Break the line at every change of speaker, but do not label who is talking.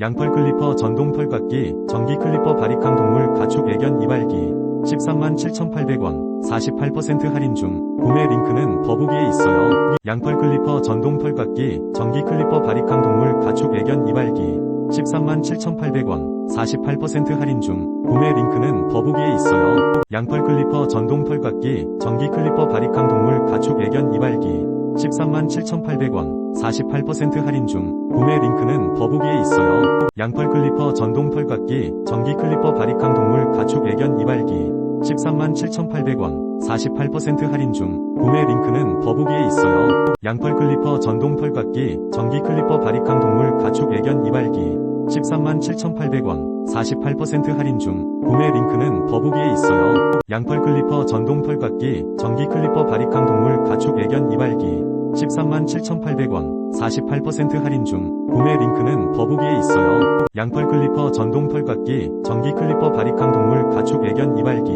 양펄 클리퍼 전동 털깎기, 전기 클리퍼 바리캉 동물 가축 애견 이발기, 13만 7,800원, 48% 할인 중, 구매 링크는 더보기에 있어요. 양펄 클리퍼 전동 털깎기, 전기 클리퍼 바리캉 동물 가축 애견 이발기, 13만 7,800원, 48% 할인 중, 구매 링크는 더보기에 있어요. 양펄 클리퍼 전동 털깎기, 전기 클리퍼 바리캉 동물 가축 애견 이발기, 13만 7,800원, 48% 할인 중, 구매 링크는 더보기에 있어요. 양펄 클리퍼 전동 털깎기, 전기 클리퍼 바리캉 동물 가축 애견 이발기, 13만 7,800원, 48% 할인 중, 구매 링크는 더보기에 있어요. 양펄 클리퍼 전동 털깎기, 전기 클리퍼 바리캉 동물 가축 애견 이발기, 13만 7,800원, 48% 할인 중, 구매 링크는 더보기에 있어요. 양펄 클리퍼 전동 털깎기, 전기 클리퍼 바리캉 동물 가축 애견 이발기, 13만 7,800원, 48% 할인 중, 구매 링크는 더보기에 있어요. 양펄 클리퍼 전동 털깎기, 전기 클리퍼 바리캉 동물 가축 애견 이발기,